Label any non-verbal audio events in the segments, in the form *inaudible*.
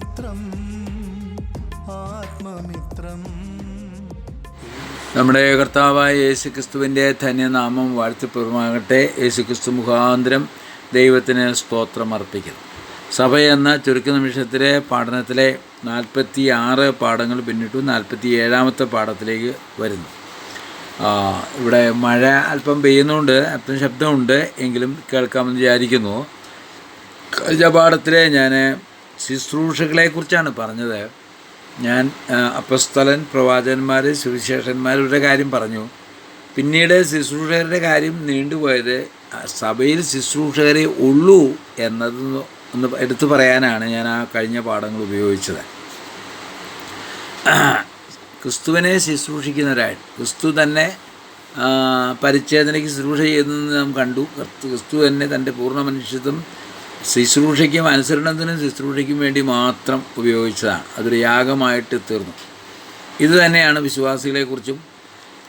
ആത്മമിത്രം ആത്മമിത്രം. നമ്മുടെ കർത്താവായ യേശു ക്രിസ്തുവിന്റെ ധന്യനാമം വാഴ്ത്തിപ്പുറമാകട്ടെ. യേശു ക്രിസ്തു മുഖാന്തരം ദൈവത്തിന് സ്തോത്രം അർപ്പിക്കുന്നു സഭ എന്ന ചുരുക്ക നിമിഷത്തിലെ പഠനത്തിലെ നാൽപ്പത്തി ആറ് പാഠങ്ങൾ പിന്നിട്ടു നാൽപ്പത്തി ഏഴാമത്തെ പാഠത്തിലേക്ക് വരുന്നു. ഇവിടെ മഴ അല്പം പെയ്യുന്നുണ്ട് അല്പം ശബ്ദമുണ്ട് എങ്കിലും കേൾക്കാമെന്ന് വിചാരിക്കുന്നു. കഴിഞ്ഞ പാഠത്തിലെ ഞാൻ ശുശ്രൂഷകളെക്കുറിച്ചാണ് പറഞ്ഞത്. ഞാൻ അപ്പസ്തലൻ പ്രവാചകന്മാർ സുവിശേഷന്മാരുടെ കാര്യം പറഞ്ഞു. പിന്നീട് ശുശ്രൂഷകരുടെ കാര്യം നീണ്ടുപോയത് സഭയിൽ ശുശ്രൂഷകരെ ഉള്ളൂ എന്നത് ഒന്ന് എടുത്തു പറയാനാണ് ഞാൻ ആ കഴിഞ്ഞ പാഠങ്ങൾ ഉപയോഗിച്ചത്. ക്രിസ്തുവിനെ ശുശ്രൂഷിക്കുന്നവരായി ക്രിസ്തു തന്നെ പരിച്ഛേദനയ്ക്ക് ശുശ്രൂഷ ചെയ്യുന്നത് നാം കണ്ടു. ക്രിസ്തു തന്നെ തന്റെ പൂർണ മനുഷ്യത്വം ശുശ്രൂഷയ്ക്കും അനുസരണത്തിനും ശുശ്രൂഷയ്ക്കും വേണ്ടി മാത്രം ഉപയോഗിച്ചതാണ്. അതൊരു യാഗമായിട്ട് തീർന്നു. ഇത് തന്നെയാണ് വിശ്വാസികളെക്കുറിച്ചും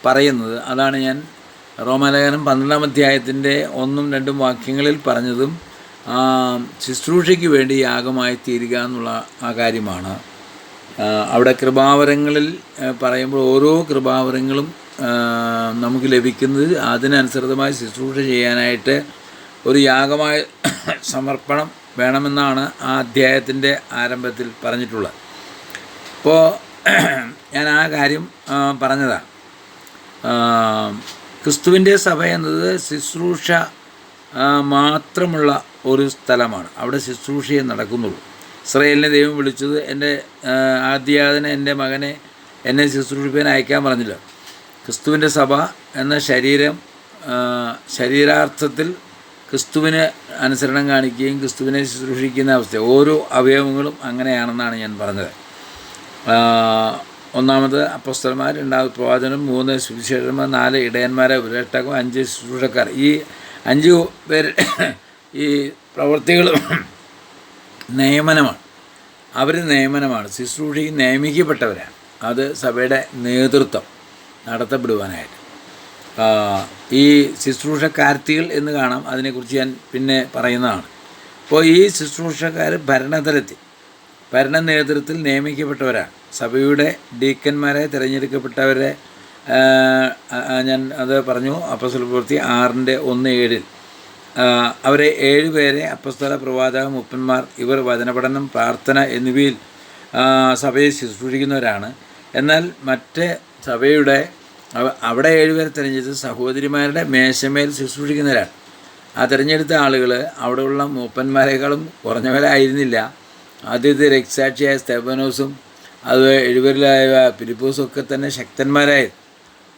പറയുന്നത്. അതാണ് ഞാൻ റോമാലേഖനം പന്ത്രണ്ടാം അധ്യായത്തിന്റെ ഒന്നും രണ്ടും വാക്യങ്ങളിൽ പറഞ്ഞതും ശുശ്രൂഷയ്ക്ക് വേണ്ടി യാഗമായി തീരുക എന്നുള്ള ആ കാര്യമാണ്. അവിടെ കൃപാവരങ്ങളിൽ പറയുമ്പോൾ ഓരോ കൃപാവരങ്ങളും നമുക്ക് ലഭിക്കുന്നത് അതിനനുസൃതമായി ശുശ്രൂഷ ചെയ്യാനായിട്ട് ഒരു യാഗമായ സമർപ്പണം വേണമെന്നാണ് ആ അധ്യായത്തിന്റെ ആരംഭത്തിൽ പറഞ്ഞിട്ടുള്ളത്. അപ്പോൾ ഞാൻ ആ കാര്യം പറഞ്ഞതാണ് ക്രിസ്തുവിന്റെ സഭ എന്നത് ശുശ്രൂഷ മാത്രമുള്ള ഒരു സ്ഥലമാണ്. അവിടെ ശുശ്രൂഷയെ നടക്കുന്നുള്ളൂ. ഇസ്രയേലിനെ ദൈവം വിളിച്ചത് എന്റെ ആദ്യാതിനെ എന്റെ മകനെ എന്നെ ശുശ്രൂഷിക്കാൻ അയക്കാൻ പറഞ്ഞില്ല. ക്രിസ്തുവിന്റെ സഭ എന്ന ശരീരം ശരീരാർത്ഥത്തിൽ ക്രിസ്തുവിന് അനുസരണം കാണിക്കുകയും ക്രിസ്തുവിനെ ശുശ്രൂഷിക്കുന്ന അവസ്ഥ. ഓരോ അവയവങ്ങളും അങ്ങനെയാണെന്നാണ് ഞാൻ പറഞ്ഞത്. ഒന്നാമത് അപ്പസ്തന്മാർ രണ്ടാമത് പ്രവാചനം മൂന്ന് സുവിശേഷന്മാർ നാല് ഇടയന്മാരെ ഉപദേഷ്ടാക്കം അഞ്ച് ശുശ്രൂഷക്കാർ. ഈ അഞ്ച് പേര് ഈ പ്രവൃത്തികളും നിയമനമാണ്. അവർ നിയമനമാണ്. ശുശ്രൂഷയ്ക്ക് നിയമിക്കപ്പെട്ടവരാണ്. അത് സഭയുടെ നേതൃത്വം നടത്തപ്പെടുവാനായിട്ട്. ഈ ശുശ്രൂഷക്കാർത്തികൾ എന്ന് കാണാം. അതിനെക്കുറിച്ച് ഞാൻ പിന്നെ പറയുന്നതാണ്. അപ്പോൾ ഈ ശുശ്രൂഷക്കാർ ഭരണതലത്തിൽ ഭരണ നേതൃത്വത്തിൽ നിയമിക്കപ്പെട്ടവരാണ്. സഭയുടെ ഡീക്കന്മാരെ തിരഞ്ഞെടുക്കപ്പെട്ടവരെ ഞാൻ അത് പറഞ്ഞു. അപ്പസ്തല പ്രവൃത്തി ആറിന്റെ ഒന്ന് ഏഴിൽ. അവരെ ഏഴുപേരെ അപ്പസ്തല പ്രവാചക മുപ്പന്മാർ ഇവർ വചനപഠനം പ്രാർത്ഥന എന്നിവയിൽ സഭയെ ശുശ്രൂഷിക്കുന്നവരാണ്. എന്നാൽ മറ്റ് സഭയുടെ അവിടെ ഏഴുപേരെ തിരഞ്ഞെടുത്ത് സഹോദരിമാരുടെ മേശമേൽ ശുശ്രൂഷിക്കുന്നവരാണ്. ആ തിരഞ്ഞെടുത്ത ആളുകൾ അവിടെയുള്ള മൂപ്പന്മാരെക്കാളും കുറഞ്ഞവരായിരുന്നില്ല. ആദ്യത്തെ രക്സാക്ഷിയായ സ്തെബനോസും അത് എഴുപരിലായ പിലിപ്പോസും ഒക്കെ തന്നെ ശക്തന്മാരായി.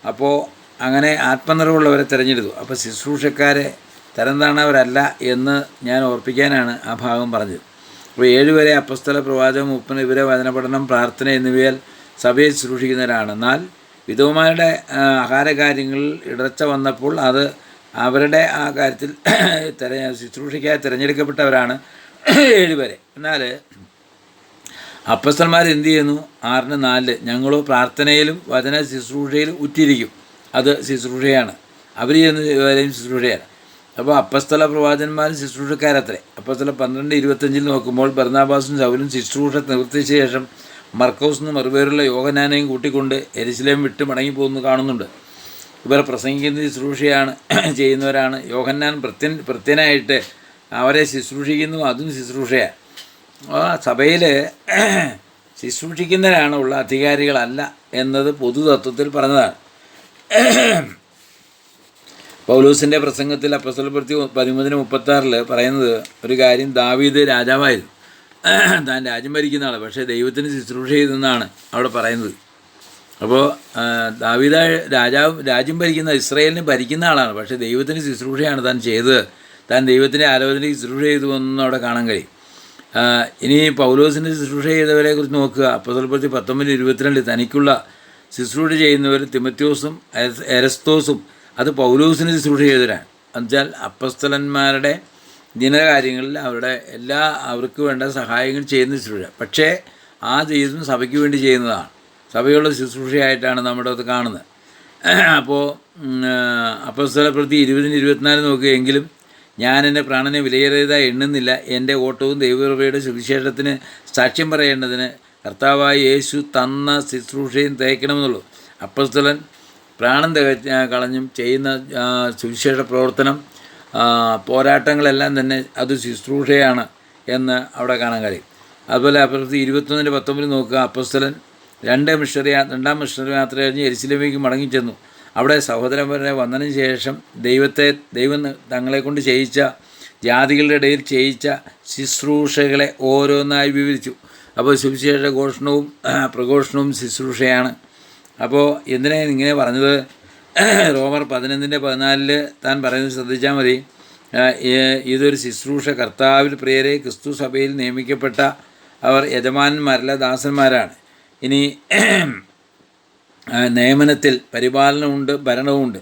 അപ്പോൾ അങ്ങനെ ആത്മനിറവുള്ളവരെ തിരഞ്ഞെടുത്തു. അപ്പോൾ ശുശ്രൂഷക്കാരെ തരംതാണവരല്ല എന്ന് ഞാൻ ഓർപ്പിക്കാനാണ് ആ ഭാഗം പറഞ്ഞത്. അപ്പോൾ ഏഴുവരെ അപ്പസ്തല പ്രവാചകം മുപ്പന് ഇവരെ വചനപഠനം പ്രാർത്ഥന എന്നിവയാൽ സഭയെ ശുശ്രൂഷിക്കുന്നവരാണ്. എന്നാൽ വിധവമാരുടെ ആഹാര ആഹാരകാര്യങ്ങളിൽ ഇടർച്ച വന്നപ്പോൾ അത് അവരുടെ ആ കാര്യത്തിൽ *clears throat* തെരഞ്ഞ ശുശ്രൂഷയ്ക്കായി തിരഞ്ഞെടുക്കപ്പെട്ടവരാണ് *clears throat* ഏഴുപേരെ എന്നാൽ അപ്പസ്തന്മാർ എന്തു ചെയ്യുന്നു? ആറിന് നാലിൽ ഞങ്ങൾ പ്രാർത്ഥനയിലും വചന ശുശ്രൂഷയിലും ഉറ്റിരിക്കും അത് ശുശ്രൂഷയാണ്. അവർ ചെയ്യുന്നവരെയും ശുശ്രൂഷയാണ്. അപ്പോൾ അപ്പസ്തല പ്രവാചന്മാരും ശുശ്രൂഷക്കാരത്രേ. അപ്പസ്തല പന്ത്രണ്ട് ഇരുപത്തഞ്ചിൽ നോക്കുമ്പോൾ ബർണാബാസും സൗലും ശുശ്രൂഷ നിവർത്തിച്ച ശേഷം മർക്കോസ് മറുപേരുള്ള യോഗനാനെയും കൂട്ടിക്കൊണ്ട് എരിശിലേം വിട്ട് മടങ്ങിപ്പോകുന്നു കാണുന്നുണ്ട്. ഇവർ പ്രസംഗിക്കുന്ന ശുശ്രൂഷയാണ് ചെയ്യുന്നവരാണ്. യോഹന്നാൻ പ്രത്യൻ പ്രത്യനായിട്ട് അവരെ ശുശ്രൂഷിക്കുന്നു അതും ശുശ്രൂഷയാണ് ആ സഭയിൽ ശുശ്രൂഷിക്കുന്നവരാണ് ഉള്ള അധികാരികളല്ല എന്നത് പൊതുതത്വത്തിൽ പറഞ്ഞതാണ്. പൗലൂസിന്റെ പ്രസംഗത്തിൽ അപ്പസ്വലപ്പെടുത്തി പതിമൂന്നിന് മുപ്പത്താറിൽ പറയുന്നത് ഒരു കാര്യം ദാവീദ് രാജാവായിരുന്നു. താൻ രാജ്യം ഭരിക്കുന്ന ആളാണ് പക്ഷേ ദൈവത്തിന് ശുശ്രൂഷ ചെയ്തെന്നാണ് അവിടെ പറയുന്നത്. അപ്പോൾ ദാവിദ രാജാവ് രാജ്യം ഭരിക്കുന്ന ഇസ്രയേലിനെ ഭരിക്കുന്ന ആളാണ് പക്ഷേ ദൈവത്തിന് ശുശ്രൂഷയാണ് താൻ ചെയ്തത്. താൻ ദൈവത്തിന്റെ ആലോചനയ്ക്ക് ശുശ്രൂഷ ചെയ്തു എന്നൊന്നും അവിടെ കാണാൻ കഴിയും. ഇനി പൗലോസിന്റെ ശുശ്രൂഷ ചെയ്തവരെ കുറിച്ച് നോക്കുക. അപ്പസ്തലപ്പെടുത്തി പത്തൊമ്പത് ഇരുപത്തിരണ്ട് തനിക്കുള്ള ശുശ്രൂഷ ചെയ്യുന്നവർ തിമത്യോസും എരസ്തോസും അത് പൗലോസിന് ശുശ്രൂഷ ചെയ്തവരാണ്. എന്നുവെച്ചാൽ അപ്പസ്തലന്മാരുടെ ദിനകാര്യങ്ങളിൽ അവരുടെ എല്ലാ അവർക്ക് വേണ്ട സഹായങ്ങൾ ചെയ്യുന്ന ശുശ്രൂഷ പക്ഷേ ആ ചെയ്തും സഭയ്ക്ക് വേണ്ടി ചെയ്യുന്നതാണ്. സഭയുള്ള ശുശ്രൂഷയായിട്ടാണ് നമ്മുടെ അത് കാണുന്നത്. അപ്പോൾ അപ്പസ്തല പ്രതി ഇരുപതിന് ഇരുപത്തിനാല് നോക്കുകയെങ്കിലും ഞാൻ എന്റെ പ്രാണനെ വിലയേറിയതായി എണ്ണുന്നില്ല. എന്റെ ഓട്ടവും ദൈവകൃപയുടെ സുവിശേഷത്തിന് സാക്ഷ്യം പറയേണ്ടതിന് കർത്താവായ യേശു തന്ന ശുശ്രൂഷയും തേക്കണമെന്നുള്ളൂ. അപ്പസ്തലൻ പ്രാണൻ തികച്ച കളഞ്ഞും ചെയ്യുന്ന സുവിശേഷ പ്രവർത്തനം പോരാട്ടങ്ങളെല്ലാം തന്നെ അത് ശുശ്രൂഷയാണ് എന്ന് അവിടെ കാണാൻ കഴിയും. അതുപോലെ അപ്പുറത്ത് ഇരുപത്തൊന്നിന്റെ പത്തൊമ്പതിൽ നോക്കുക അപ്പസ്തലൻ രണ്ട് മിഷണറി രണ്ടാം മിഷണറി യാത്ര കഴിഞ്ഞ് എരിശിലമേക്ക് മടങ്ങിച്ചെന്നു അവിടെ സഹോദരന്മാരെ വന്നതിന് ശേഷം ദൈവത്തെ ദൈവം തങ്ങളെക്കൊണ്ട് ചെയ്യിച്ച ജാതികളുടെ ഇടയിൽ ചെയ്യിച്ച ശുശ്രൂഷകളെ ഓരോന്നായി വിവരിച്ചു. അപ്പോൾ സുവിശേഷ ഘോഷണവും പ്രഘോഷണവും ശുശ്രൂഷയാണ്. അപ്പോൾ എന്തിനാണ് ഇങ്ങനെ പറഞ്ഞത്? റോമർ പതിനൊന്നിന്റെ പതിനാലിൽ താൻ പറയുന്നത് ശ്രദ്ധിച്ചാൽ മതി. ഇതൊരു ശുശ്രൂഷ കർത്താവിൽ പ്രിയരെ ക്രിസ്തു സഭയിൽ നിയമിക്കപ്പെട്ട അവർ യജമാനന്മാരല്ല ദാസന്മാരാണ്. ഇനി നിയമനത്തിൽ പരിപാലനമുണ്ട് ഭരണവുമുണ്ട്.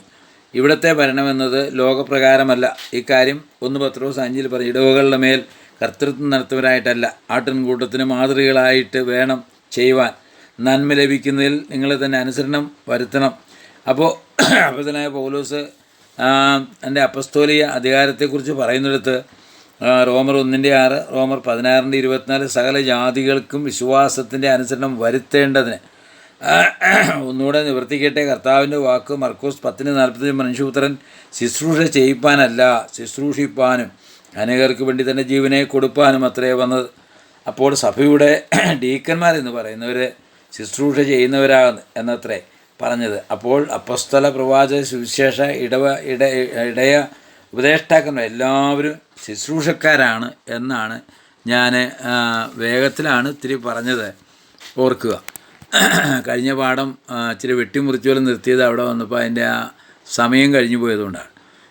ഇവിടുത്തെ ഭരണമെന്നത് ലോകപ്രകാരമല്ല. ഇക്കാര്യം ഒന്ന് പത്രോസ് അഞ്ചിൽ പറയും ഇടവകളുടെ മേൽ കർത്തൃത്വം നടത്തുന്നവരായിട്ടല്ല. ആട്ടിൻകൂട്ടത്തിന് മാതൃകകളായിട്ട് വേണം ചെയ്യുവാൻ. നന്മ ലഭിക്കുന്നതിൽ നിങ്ങൾ തന്നെ അനുസരണം വരുത്തണം. അപ്പോൾ *clears throat* അപ്പത്തനായ പൗലോസ് എന്റെ അപ്പസ്തോലിയ അധികാരത്തെക്കുറിച്ച് പറയുന്നിടത്ത് റോമർ ഒന്നിന്റെ ആറ് റോമർ പതിനാറിന്റെ ഇരുപത്തിനാല് സകല ജാതികൾക്കും വിശ്വാസത്തിന്റെ അനുസരണം വരുത്തേണ്ടതിന്. *clears throat* ഒന്നുകൂടെ നിവർത്തിക്കട്ടെ കർത്താവിന്റെ വാക്ക് മർക്കോസ് പത്തിന് നാൽപ്പത്തഞ്ച് മനുഷ്യപുത്രൻ ശുശ്രൂഷ ചെയ്യിപ്പാനല്ല ശുശ്രൂഷിപ്പാനും അനേകർക്ക് വേണ്ടി തന്നെ ജീവനെ കൊടുപ്പാനും അത്രേ വന്നത്. അപ്പോൾ സഭയുടെ *clears throat* ഡീക്കന്മാരെന്ന് പറയുന്നവർ ശുശ്രൂഷ ചെയ്യുന്നവരാകുന്നു എന്നത്രേ. പറഞ്ഞത്. അപ്പോൾ അപ്പസ്തല പ്രവാചക സുവിശേഷ ഇടവ ഇട ഇടയ ഉപദേഷ്ടാക്കന്മാർ എല്ലാവരും ശുശ്രൂഷക്കാരാണ് എന്നാണ് ഞാൻ വേഗത്തിലാണ് ഇത്തിരി പറഞ്ഞത്. ഓർക്കുക. കഴിഞ്ഞ പാഠം ഇച്ചിരി വെട്ടിമുറിച്ച് പോലെ നിർത്തിയത് അവിടെ വന്നപ്പോൾ അതിന്റെ ആ സമയം കഴിഞ്ഞു പോയതുകൊണ്ടാണ്.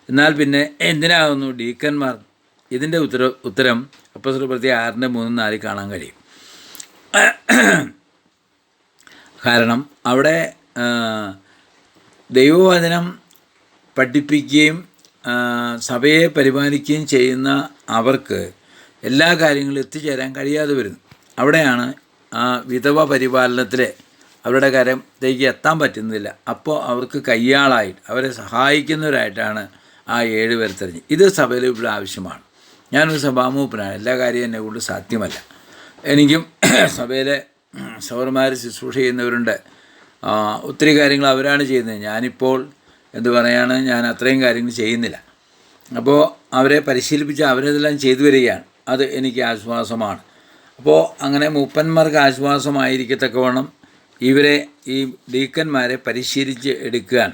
എന്നാൽ പിന്നെ എന്തിനാകുന്നു ഡീക്കന്മാർ ഇതിന്റെ ഉത്തര ഉത്തരം അപ്പസ്വല പ്രതി ആറിന്റെ മൂന്നും നാലിൽ കാണാൻ കഴിയും. കാരണം അവിടെ ദൈവവചനം പഠിപ്പിക്കുകയും സഭയെ പരിപാലിക്കുകയും ചെയ്യുന്ന അവർക്ക് എല്ലാ കാര്യങ്ങളും എത്തിച്ചേരാൻ കഴിയാതെ വരുന്നു. അവിടെയാണ് ആ വിധവ പരിപാലനത്തിലെ അവരുടെ കരത്തേക്ക് എത്താൻ പറ്റുന്നില്ല. അപ്പോൾ അവർക്ക് കയ്യാളായിട്ട് അവരെ സഹായിക്കുന്നവരായിട്ടാണ് ആ ഏഴ് പേർ തെരഞ്ഞ്. ഇത് സഭയിൽ ഇവിടെ ആവശ്യമാണ്. ഞാനൊരു സഭാമൂപ്പനാണ് എല്ലാ കാര്യവും എന്നെ കൊണ്ട് സാധ്യമല്ല. എനിക്കും *clears throat* സഭയിലെ സൗരന്മാർ ശുശ്രൂഷ ചെയ്യുന്നവരുണ്ട്. ഒത്തിരി കാര്യങ്ങൾ അവരാണ് ചെയ്യുന്നത്. ഞാനിപ്പോൾ എന്ത് പറയാണ് ഞാൻ അത്രയും കാര്യങ്ങൾ ചെയ്യുന്നില്ല. അപ്പോൾ അവരെ പരിശീലിപ്പിച്ച് അവരതെല്ലാം ചെയ്തു വരികയാണ്. അത് എനിക്ക് ആശ്വാസമാണ്. അപ്പോൾ അങ്ങനെ മൂപ്പന്മാർക്ക് ആശ്വാസമായിരിക്കത്തക്കവണ്ണം ഇവരെ ഈ ഡീക്കന്മാരെ പരിശീലിച്ച് എടുക്കുകയാണ്.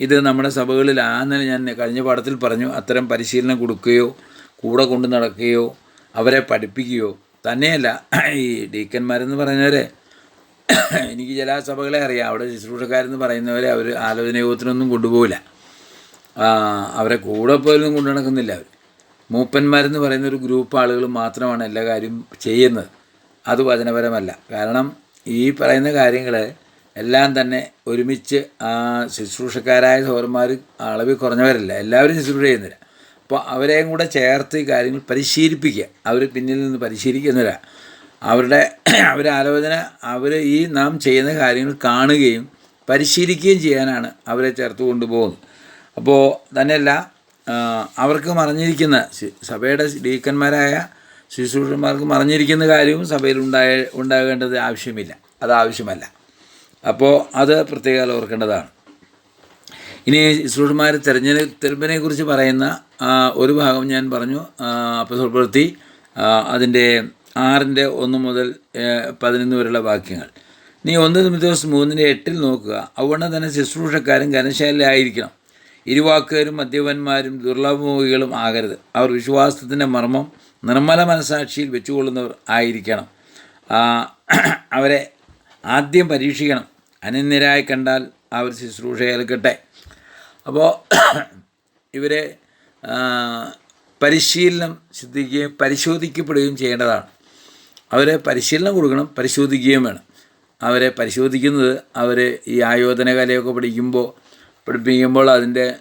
ഇത് നമ്മുടെ സഭകളിൽ ആന്നലെ ഞാൻ കഴിഞ്ഞ പാഠത്തിൽ പറഞ്ഞു അത്തരം പരിശീലനം കൊടുക്കുകയോ കൂടെ കൊണ്ട് നടക്കുകയോ അവരെ പഠിപ്പിക്കുകയോ തന്നെയല്ല ഈ ഡീക്കന്മാരെന്ന് പറയുന്നവരെ എനിക്ക് ചില സഭകളെ അറിയാം. അവിടെ ശുശ്രൂഷക്കാരെന്ന് പറയുന്നവരെ അവർ ആലോചന യോഗത്തിനൊന്നും കൊണ്ടുപോകില്ല അവരെ കൂടെ പോലും കൊണ്ടു നടക്കുന്നില്ല അവർ മൂപ്പന്മാരെന്ന് പറയുന്ന ഒരു ഗ്രൂപ്പ് ആളുകൾ മാത്രമാണ് എല്ലാ കാര്യവും ചെയ്യുന്നത്. അത് വചനപരമല്ല. കാരണം ഈ പറയുന്ന കാര്യങ്ങൾ എല്ലാം തന്നെ ഒരുമിച്ച് ആ ശുശ്രൂഷക്കാരായ സൗരന്മാർ അളവിൽ കുറഞ്ഞവരല്ല. എല്ലാവരും ശുശ്രൂഷ ചെയ്യുന്നില്ല അപ്പോൾ അവരെയും കൂടെ ചേർത്ത് ഈ കാര്യങ്ങൾ പരിശീലിപ്പിക്കുക. അവർ പിന്നിൽ നിന്ന് പരിശീലിക്കുന്നവരാണ് അവരുടെ *clears throat* അവരുടെ ആലോചന അവർ ഈ നാം ചെയ്യുന്ന കാര്യങ്ങൾ കാണുകയും പരിശീലിക്കുകയും ചെയ്യാനാണ് അവരെ ചേർത്ത് കൊണ്ടുപോകുന്നത്. അപ്പോൾ തന്നെയല്ല അവർക്ക് മറിഞ്ഞിരിക്കുന്ന സഭയുടെ ഡീക്കന്മാരായ ശുശ്രൂഷന്മാർക്ക് മറിഞ്ഞിരിക്കുന്ന കാര്യവും സഭയിൽ ഉണ്ടായ ഉണ്ടാകേണ്ടത് ആവശ്യമില്ല. അത് ആവശ്യമല്ല. അപ്പോൾ അത് പ്രത്യേകം ഓർക്കേണ്ടതാണ്. ഇനി ശുശ്രൂഷന്മാർ തെരഞ്ഞെടുപ്പിനെ കുറിച്ച് പറയുന്ന ഒരു ഭാഗം ഞാൻ പറഞ്ഞു അപ്പോൾ അപ്പസ്വൽപ്പെടുത്തി അതിന്റെ ആറിന്റെ ഒന്ന് മുതൽ പതിനൊന്ന് വരെയുള്ള വാക്യങ്ങൾ. നീ ഒന്ന് ദിവസം മൂന്നിന്റെ എട്ടിൽ നോക്കുക. അവണ്ണം തന്നെ ശുശ്രൂഷക്കാരും കനശാലയായിരിക്കണം ഇരുവാക്കുകാരും മദ്യപന്മാരും ദുർലഭമോഹികളും ആകരുത്. അവർ വിശ്വാസത്തിന്റെ മർമ്മം നിർമ്മല മനസാക്ഷിയിൽ വെച്ചുകൊള്ളുന്നവർ ആയിരിക്കണം. അവരെ ആദ്യം പരീക്ഷിക്കണം. അനന്യരായി കണ്ടാൽ അവർ ശുശ്രൂഷ ഏൽക്കട്ടെ. അപ്പോൾ ഇവരെ പരിശീലനം സിദ്ധിക്കുകയും പരിശോധിക്കപ്പെടുകയും ചെയ്യേണ്ടതാണ്. അവരെ പരിശീലനം കൊടുക്കണം പരിശോധിക്കുകയും വേണം. അവരെ പരിശോധിക്കുന്നത് അവർ ഈ ആയോധന കലയൊക്കെ പഠിക്കുമ്പോൾ പഠിപ്പിക്കുമ്പോൾ അതിന്റെ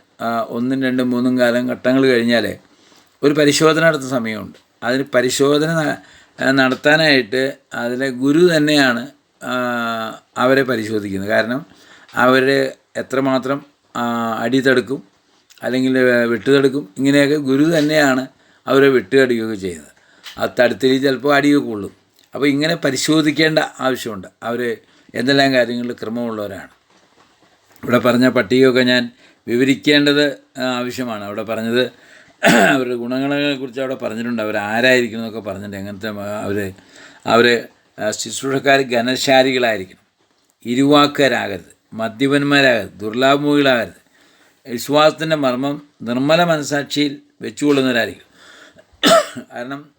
ഒന്നും രണ്ടും മൂന്നും കാലം ഘട്ടങ്ങൾ കഴിഞ്ഞാൽ ഒരു പരിശോധന നടത്തുന്ന സമയമുണ്ട്. അതിന് പരിശോധന നടത്താനായിട്ട് അതിലെ ഗുരു തന്നെയാണ് അവരെ പരിശോധിക്കുന്നത്. കാരണം അവരെ എത്രമാത്രം ആ, അടി തടുക്കും അല്ലെങ്കിൽ വിട്ടുതടുക്കും ഇങ്ങനെയൊക്കെ ഗുരു തന്നെയാണ് അവരെ വിട്ടുകടിക്കുകയൊക്കെ ചെയ്യുന്നത്. ആ തടുത്തിൽ ചിലപ്പോൾ അടിയൊക്കെ കൊള്ളും. അപ്പോൾ ഇങ്ങനെ പരിശോധിക്കേണ്ട ആവശ്യമുണ്ട്. അവർ എന്തെല്ലാം കാര്യങ്ങളിൽ ക്രമമുള്ളവരാണ്. ഇവിടെ പറഞ്ഞ പട്ടികയൊക്കെ ഞാൻ വിവരിക്കേണ്ടത് ആവശ്യമാണ്. അവിടെ പറഞ്ഞത് അവരുടെ ഗുണങ്ങളെ കുറിച്ച് അവിടെ പറഞ്ഞിട്ടുണ്ട്. അവർ ആരായിരിക്കും എന്നൊക്കെ പറഞ്ഞിട്ടുണ്ട്. എങ്ങനത്തെ അവർ അവർ ശുശ്രൂഷക്കാർ ഘനശാലികളായിരിക്കണം. ഇരുവാക്കരാകരുത്. മദ്യപന്മാരാകരുത്. ദുർലാഭമുകളാകരുത് വിശ്വാസത്തിന്റെ മർമ്മം നിർമ്മല മനസാക്ഷിയിൽ വെച്ചുകൊള്ളുന്നവരായിരിക്കും. കാരണം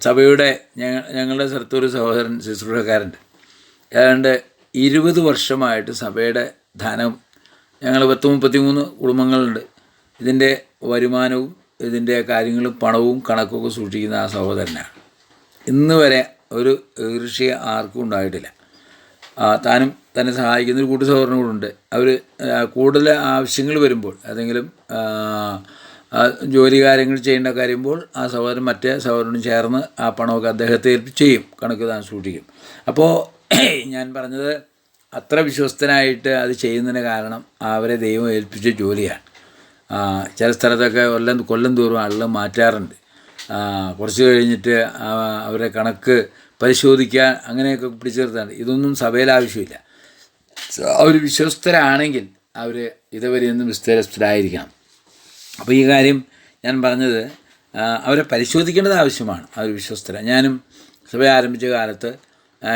സഭയുടെ ഞങ്ങ ഞങ്ങളുടെ സ്ഥലത്തൊരു സഹോദരൻ ശുശ്രൂഷക്കാരുണ്ട് ഏതാണ്ട് ഇരുപത് വർഷമായിട്ട് സഭയുടെ ധനം ഞങ്ങൾ പത്ത് മുപ്പത്തിമൂന്ന് കുടുംബങ്ങളുണ്ട്. ഇതിന്റെ വരുമാനവും ഇതിന്റെ കാര്യങ്ങളും പണവും കണക്കൊക്കെ സൂക്ഷിക്കുന്ന ആ സഹോദരനാണ്. ഇന്ന് വരെ ഒരു ഈർഷ്യ ആർക്കും ഉണ്ടായിട്ടില്ല. താനും തന്നെ സഹായിക്കുന്ന ഒരു കൂട്ടു സഹോദരനും കൂടെ ഉണ്ട്. അവർ കൂടുതൽ ആവശ്യങ്ങൾ വരുമ്പോൾ ഏതെങ്കിലും ജോലി കാര്യങ്ങൾ ചെയ്യേണ്ട കാര്യമ്പോൾ ആ സഹോദരൻ മറ്റേ സഹോദരനും ചേർന്ന് ആ പണമൊക്കെ അദ്ദേഹത്തെ ചെയ്യും കണക്ക് താൻ സൂക്ഷിക്കും. അപ്പോൾ *clears throat* ഞാൻ പറഞ്ഞത് അത്ര വിശ്വസ്തനായിട്ട് അത് ചെയ്യുന്നതിന് കാരണം അവരെ ദൈവം ഏൽപ്പിച്ച ജോലിയാണ്. ചില സ്ഥലത്തൊക്കെ കൊല്ലം കൊല്ലം തോറും ആളുകൾ മാറ്റാറുണ്ട്. കുറച്ച് കഴിഞ്ഞിട്ട് അവരെ കണക്ക് പരിശോധിക്കാൻ അങ്ങനെയൊക്കെ പിടിച്ചെടുത്താണ് ഇതൊന്നും സഭയിൽ ആവശ്യമില്ല. അവർ വിശ്വസ്തരാണെങ്കിൽ അവർ ഇതുവരെയൊന്നും വിസ്തരസ്ഥരായിരിക്കണം അപ്പോൾ ഈ കാര്യം ഞാൻ പറഞ്ഞത് അവരെ പരിശോധിക്കേണ്ടത് ആവശ്യമാണ്. അവർ വിശ്വസ്തര. ഞാനും സഭ ആരംഭിച്ച കാലത്ത്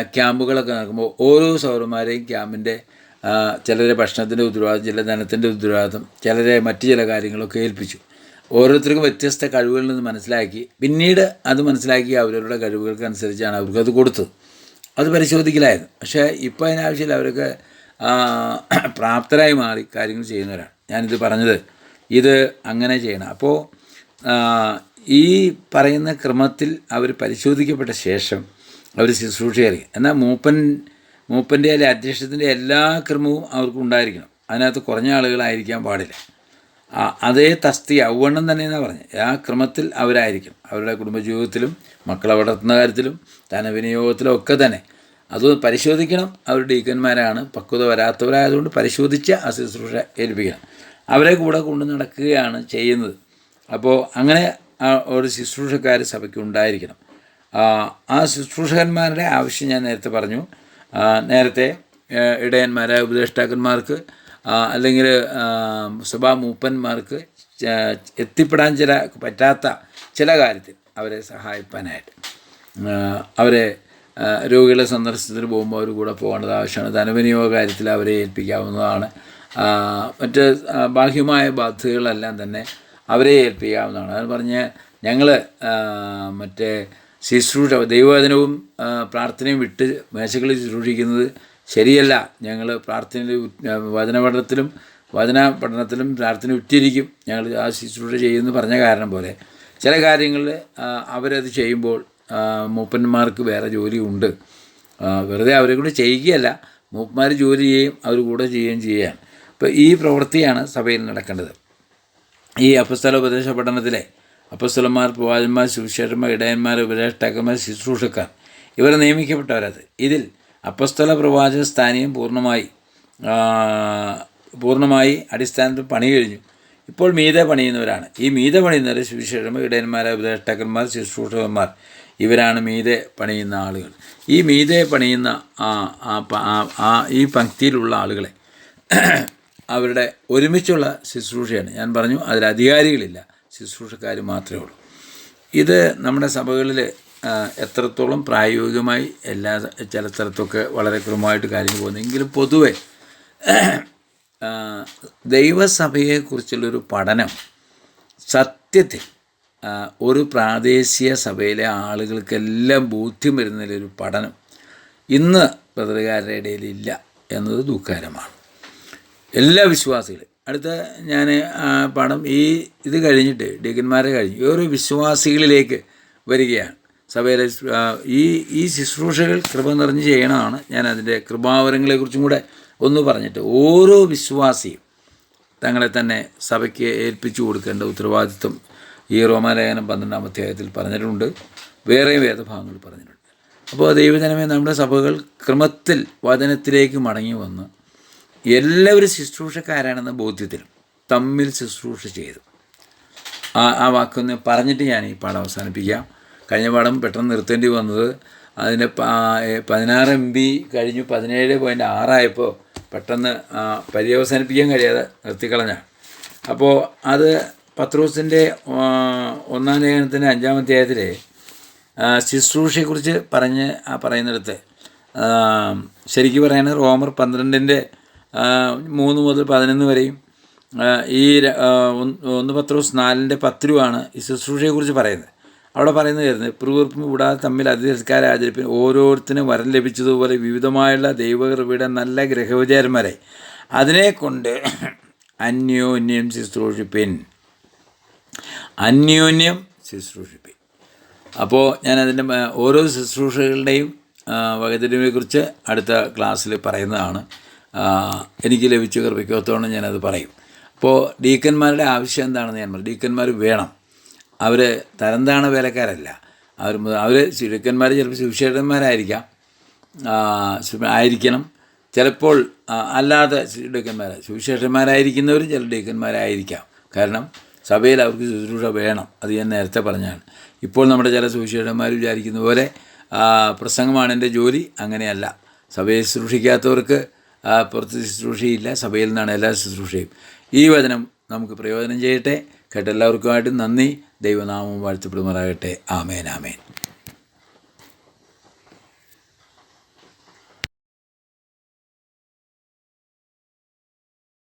ക്യാമ്പുകളൊക്കെ നടക്കുമ്പോൾ ഓരോ സൗരന്മാരെയും ക്യാമ്പിന്റെ ചിലരെ ഭക്ഷണത്തിന്റെ ഉത്തരവാദിത്വം ചില ധനത്തിന്റെ ഉത്തരവാദിത്വം ചിലരെ മറ്റു ചില കാര്യങ്ങളൊക്കെ ഏൽപ്പിച്ചു. ഓരോരുത്തർക്കും വ്യത്യസ്ത കഴിവുകളിൽ നിന്ന് മനസ്സിലാക്കി പിന്നീട് അത് മനസ്സിലാക്കി അവരവരുടെ കഴിവുകൾക്കനുസരിച്ചാണ് അവർക്കത് കൊടുത്തത്. അത് പരിശോധിക്കലായിരുന്നു. പക്ഷേ ഇപ്പോൾ അതിനാവശ്യമില്ല. അവരൊക്കെ പ്രാപ്തരായി മാറി കാര്യങ്ങൾ ചെയ്യുന്നവരാണ്. ഞാനിത് പറഞ്ഞത് ഇത് അങ്ങനെ ചെയ്യണം. അപ്പോൾ ഈ പറയുന്ന ക്രമത്തിൽ അവർ പരിശോധിക്കപ്പെട്ട ശേഷം അവർ ശുശ്രൂഷയായിരിക്കും എന്നാൽ മൂപ്പൻ മൂപ്പന്റെ അല്ലെ അധ്യക്ഷത്തിന്റെ എല്ലാ ക്രമവും അവർക്ക് ഉണ്ടായിരിക്കണം. അതിനകത്ത് കുറഞ്ഞ ആളുകളായിരിക്കാൻ പാടില്ല. അതേ തസ്തി ഔവണ്ണം തന്നെ എന്നാണ് പറഞ്ഞത്. ആ ക്രമത്തിൽ അവരായിരിക്കും. അവരുടെ കുടുംബജീവിതത്തിലും മക്കളെ വളർത്തുന്ന കാര്യത്തിലും ധനവിനിയോഗത്തിലും ഒക്കെ തന്നെ. അത് പരിശോധിക്കണം. അവർ ഡീക്കന്മാരാണ്. പക്വത വരാത്തവരായതുകൊണ്ട് പരിശോധിച്ച് ആ ശുശ്രൂഷ ഏൽപ്പിക്കണം. അവരെ കൂടെ കൊണ്ടു നടക്കുകയാണ് ചെയ്യുന്നത്. അപ്പോൾ അങ്ങനെ ഒരു ശുശ്രൂഷക്കാർ സഭയ്ക്ക് ഉണ്ടായിരിക്കണം. ആ, ശുശ്രൂഷകന്മാരുടെ ആവശ്യം ഞാൻ നേരത്തെ പറഞ്ഞു. നേരത്തെ ഇടയന്മാരെ ഇടയന്മാരായ ഉപദേഷ്ടാക്കന്മാർക്ക് അല്ലെങ്കിൽ സഭാ മൂപ്പന്മാർക്ക് എത്തിപ്പെടാൻ ചില പറ്റാത്ത ചില കാര്യത്തിൽ അവരെ സഹായിപ്പാനായിട്ട്. അവരെ രോഗികളെ സന്ദർശനത്തിന് പോകുമ്പോൾ അവർ കൂടെ പോകേണ്ടത് ആവശ്യമാണ്. ധനവിനിയോഗ കാര്യത്തിൽ അവരെ ഏൽപ്പിക്കാവുന്നതാണ്. മറ്റ് ബാഹ്യമായ ബാധ്യതകളെല്ലാം തന്നെ അവരെ ഏൽപ്പിക്കാവുന്നതാണ്. അത് പറഞ്ഞ് ഞങ്ങൾ മറ്റേ ശുശ്രൂഷ ദൈവവചനവും പ്രാർത്ഥനയും വിട്ട് മേശകളിൽ ശുശ്രൂഷിക്കുന്നത് ശരിയല്ല. ഞങ്ങൾ പ്രാർത്ഥനയിൽ വചന പഠനത്തിലും വചന പഠനത്തിലും പ്രാർത്ഥന ഉറ്റിരിക്കും ഞങ്ങൾ ആ ശുശ്രൂഷ ചെയ്യുമെന്ന് പറഞ്ഞ കാരണം പോലെ. ചില കാര്യങ്ങളിൽ അവരത് ചെയ്യുമ്പോൾ മൂപ്പന്മാർക്ക് വേറെ ജോലി ഉണ്ട് വെറുതെ അവരെ കൂടെ ചെയ്യുകയല്ല. മൂപ്പന്മാർ ജോലി ചെയ്യും അവർ കൂടെ ചെയ്യുകയും ചെയ്യുകയാണ്. അപ്പോൾ ഈ പ്രവൃത്തിയാണ് സഭയിൽ നടക്കേണ്ടത്. ഈ അപ്പസ്തല ഉപദേശ പഠനത്തിലെ അപ്പസ്തലന്മാർ പ്രവാചന്മാർ സുവിശേഷന്മാർ ഇടയന്മാർ ഉപദേഷ്ടാക്കന്മാർ ശുശ്രൂഷക്കാർ ഇവർ നിയമിക്കപ്പെട്ടവരത്. ഇതിൽ അപ്പസ്തല പ്രവാചക സ്ഥാനീയം പൂർണമായി പൂർണമായി അടിസ്ഥാനത്തിൽ പണി കഴിഞ്ഞു. ഇപ്പോൾ മീത പണിയുന്നവരാണ്. ഈ മീത പണിയുന്നവർ സുവിശേഷന്മാർ ഇടയന്മാർ ഉപദേഷ്ടാക്കന്മാർ ശുശ്രൂഷകന്മാർ ഇവരാണ് മീതെ പണിയുന്ന ആളുകൾ. ഈ മീതെ പണിയുന്ന ആ ഈ പങ്ക്തിയിലുള്ള ആളുകളെ അവരുടെ ഒരുമിച്ചുള്ള ശുശ്രൂഷയാണ്. ഞാൻ പറഞ്ഞു അതിൽ അധികാരികളില്ല. ശുശ്രൂഷക്കാർ മാത്രമേ ഉള്ളൂ. ഇത് നമ്മുടെ സഭകളിൽ എത്രത്തോളം പ്രായോഗികമായി എല്ലാ ചില സ്ഥലത്തൊക്കെ വളരെ ക്രമമായിട്ട് കാര്യങ്ങൾ പോകുന്നു. എങ്കിലും പൊതുവെ ദൈവസഭയെക്കുറിച്ചുള്ളൊരു പഠനം സത്യത്തിൽ ഒരു പ്രാദേശിക സഭയിലെ ആളുകൾക്കെല്ലാം ബോധ്യം വരുന്നതിലൊരു പഠനം ഇന്ന് പത്രകാരുടെ ഇടയിലില്ല എന്നത് ദുഃഖകരമാണ്. എല്ലാ വിശ്വാസികളും. അടുത്ത ഞാൻ പാഠം ഈ ഇത് കഴിഞ്ഞിട്ട് ഡീക്കന്മാരെ കഴിഞ്ഞ് ഓരോ വിശ്വാസികളിലേക്ക് വരികയാണ്. സഭയിലെ ഈ ഈ ശുശ്രൂഷകൾ കൃപ നിറഞ്ഞ് ചെയ്യണമാണ് ഞാൻ അതിന്റെ കൃപാവരങ്ങളെക്കുറിച്ചും കൂടെ ഒന്ന് പറഞ്ഞിട്ട് ഓരോ വിശ്വാസിയും തങ്ങളെ തന്നെ സഭയ്ക്ക് ഏൽപ്പിച്ചു കൊടുക്കേണ്ട ഉത്തരവാദിത്വം ഈ റോമാലേഖനം പന്ത്രണ്ടാം അധ്യായത്തിൽ പറഞ്ഞിട്ടുണ്ട്. വേറെ വേദഭാഗങ്ങൾ പറഞ്ഞിട്ടുണ്ട്. അപ്പോൾ ദൈവജനമേ നമ്മുടെ സഭകൾ ക്രമത്തിൽ വചനത്തിലേക്ക് മടങ്ങി വന്ന് എല്ലാവരും ശുശ്രൂഷക്കാരാണെന്ന ബോധ്യത്തിലും തമ്മിൽ ശുശ്രൂഷ ചെയ്തു. ആ ആ വാക്കൊന്ന് പറഞ്ഞിട്ട് ഞാൻ ഈ പാഠം അവസാനിപ്പിക്കാം. കഴിഞ്ഞ പാഠം പെട്ടെന്ന് നിർത്തേണ്ടി വന്നത് അതിന്റെ പതിനാറ് എം ബി കഴിഞ്ഞു പതിനേഴ് പോയിന്റ് ആറായപ്പോൾ പെട്ടെന്ന് പര്യവസാനിപ്പിക്കാൻ കഴിയാതെ നിർത്തിക്കളഞ്ഞ അപ്പോൾ അത് പത്രോസിന്റെ ഒന്നാം ലേഖനത്തിന്റെ അഞ്ചാം അധ്യായത്തിൽ ശുശ്രൂഷയെക്കുറിച്ച് പറഞ്ഞ് ആ പറയുന്നിടത്ത് ശരിക്കും പറയുന്നത് റോമർ പന്ത്രണ്ടിന്റെ മൂന്ന് മുതൽ പതിനൊന്ന് വരെയും. ഈ ഒന്ന് പത്രോസ് നാലിന്റെ പത്തിലുമാണ് ഈ ശുശ്രൂഷയെക്കുറിച്ച് പറയുന്നത്. അവിടെ പറയുന്നത് വരുന്നത് പിറുവിറുപ്പും കൂടാതെ തമ്മിൽ അതിരസ്കാരം ആചരിപ്പിന് ഓരോരുത്തരും വരം ലഭിച്ചതുപോലെ വിവിധമായുള്ള ദൈവകൃപയുടെ നല്ല ഗ്രഹവിചാരന്മാരെ അതിനെക്കൊണ്ട് അന്യോന്യം ശുശ്രൂഷിപ്പിൻ. അന്യോന്യം ശുശ്രൂഷിപ്പിൻ. അപ്പോൾ ഞാൻ അതിന്റെ ഓരോ ശുശ്രൂഷകളുടെയും വകതിരിവിനെക്കുറിച്ച് അടുത്ത ക്ലാസ്സിൽ പറയുന്നതാണ്. എനിക്ക് ലഭിച്ച കൃപയ്ക്കോത്തോളം ഞാനത് പറയും. അപ്പോൾ ഡീക്കന്മാരുടെ ആവശ്യം എന്താണെന്ന് ഞാൻ പറയും ഡീക്കന്മാർ വേണം. അവർ തരംതാണ വേലക്കാരല്ല. അവർ അവർ ചുരുക്കന്മാർ ചിലപ്പോൾ സുവിശേഷന്മാരായിരിക്കാം. ആയിരിക്കണം. ചിലപ്പോൾ അല്ലാതെ ഡീക്കന്മാർ സുവിശേഷന്മാരായിരിക്കുന്നവരും ചില ഡീക്കന്മാരായിരിക്കാം. കാരണം സഭയിൽ അവർക്ക് ശുശ്രൂഷ വേണം. അത് ഞാൻ നേരത്തെ പറഞ്ഞാണ്. ഇപ്പോൾ നമ്മുടെ ചില സുവിശേഷന്മാർ വിചാരിക്കുന്ന പോലെ പ്രസംഗമാണ് എന്റെ ജോലി. അങ്ങനെയല്ല. സഭയെ ശുശ്രൂഷിക്കാത്തവർക്ക് പുറത്ത് ശുശ്രൂഷയില്ല സഭയിൽ നിന്നാണ് എല്ലാ ശുശ്രൂഷയും. ഈ വചനം നമുക്ക് പ്രയോജനം ചെയ്യട്ടെ. കേട്ടെല്ലാവർക്കുമായിട്ടും നന്ദി. ദൈവനാമം വാഴ്ത്തപ്പെടുമാറാകട്ടെ. ആമേൻ ആമേൻ.